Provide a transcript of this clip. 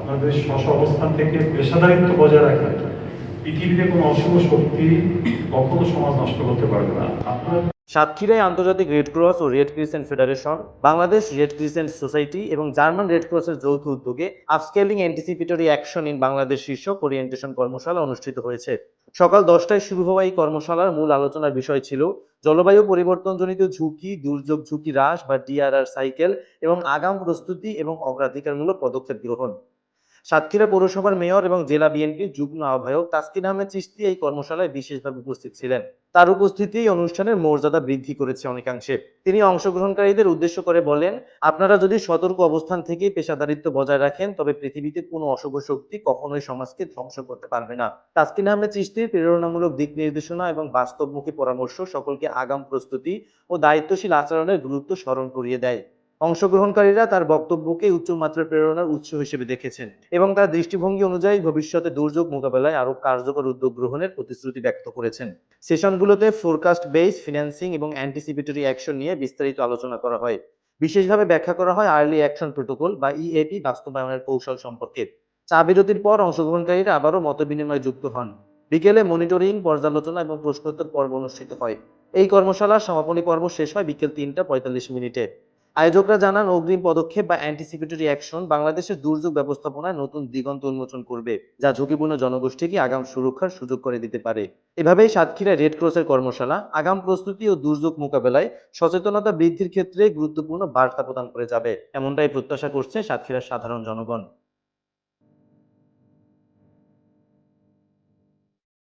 আপনাদের স্ব অবস্থান থেকে পেশাদারিত্ব বজায় রাখেন পৃথিবীতে কোনো অশুভ শক্তি কখনো সমাজ নষ্ট করতে পারবে না। আপনারা সাতক্ষীরায় আন্তর্জাতিক রেড ক্রস ও red crescent federation, Bangladesh red crescent society এবং জার্মান রেড ক্রসের যৌথ উদ্যোগে upscaling anticipatory action in Bangladesh শীর্ষক ওরিয়েন্টেশন কর্মশালা অনুষ্ঠিত হয়েছে। সকাল দশটায় শুরু হওয়া এই কর্মশালার মূল আলোচনার বিষয় ছিল জলবায়ু পরিবর্তনজনিত ঝুঁকি, দুর্যোগ ঝুঁকি হ্রাস বা ডিআরআর সাইকেল এবং আগাম প্রস্তুতি এবং অগ্রাধিকারমূলক পদক্ষেপ গ্রহণ। সাতক্ষীরা পৌরসভার মেয়র এবং জেলা বিএনপির যুগ্ম আহ্বায়ক তাসকিন আহমেদ চিশতি এই কর্মশালায় বিশেষভাবে উপস্থিত ছিলেন। তার উপস্থিতি অনুষ্ঠানের মর্যাদা বৃদ্ধি করেছে অনেকাংশে। তিনি অংশগ্রহণকারীদের উদ্দেশ্য করে বলেন, আপনারা যদি সতর্ক অবস্থান থেকে পেশাদারিত্ব বজায় রাখেন, তবে পৃথিবীতে কোনো অশুভ শক্তি কখনোই সমাজকে ধ্বংস করতে পারবে না। তাসকিন আহমেদ চিশতির প্রেরণামূলক দিক নির্দেশনা এবং বাস্তবমুখী পরামর্শ সকলকে আগাম প্রস্তুতি ও দায়িত্বশীল আচরণের গুরুত্ব স্মরণ করিয়ে দেয়। অংশগ্রহণকারীরা তার বক্তব্যকে উচ্চমাত্রার প্রেরণার উৎস হিসেবে দেখেছেন এবং তার দৃষ্টিভঙ্গি অনুযায়ী ভবিষ্যতে দুর্যোগ মোকাবেলায় আরও কার্যকর উদ্যোগ গ্রহণের প্রতিশ্রুতি ব্যক্ত করেছেন। সেশনগুলোতে ফোরকাস্ট বেস ফিন্যান্সিং এবং অ্যান্টিসিপেটরি অ্যাকশন নিয়ে বিস্তারিত আলোচনা করা হয়। বিশেষভাবে ব্যাখ্যা করা হয় আর্লি অ্যাকশন প্রোটোকল বা ইএপি বাস্তবায়নের কৌশল সম্পর্কে। চা বিরতির পর অংশগ্রহণকারীরা আবারও মতবিনিময় যুক্ত হন। বিকেলে মনিটরিং, পর্যালোচনা এবং প্রশ্নোত্তর পর্ব অনুষ্ঠিত হয়। এই কর্মশালার সমাপনী পর্ব শেষ হয় বিকেল তিনটা পঁয়তাল্লিশ মিনিটে। আয়োজকরা জানান, অগ্রিম পদক্ষেপ বা অ্যান্টিসিপেটরি অ্যাকশন বাংলাদেশের দুর্যোগ ব্যবস্থাপনায় নতুন দিগন্ত উন্মোচন করবে, যা ঝুঁকিপূর্ণ জনগোষ্ঠীকে আগাম সুরক্ষার সুযোগ করে দিতে পারে। এভাবেই সাতক্ষীরা রেড ক্রসের কর্মশালা, আগাম প্রস্তুতি ও দুর্যোগ মোকাবেলায় সচেতনতা বৃদ্ধির ক্ষেত্রে গুরুত্বপূর্ণ বার্তা প্রদান করে যাবে, এমনটাই প্রত্যাশা করছে সাতক্ষীরার সাধারণ জনগণ।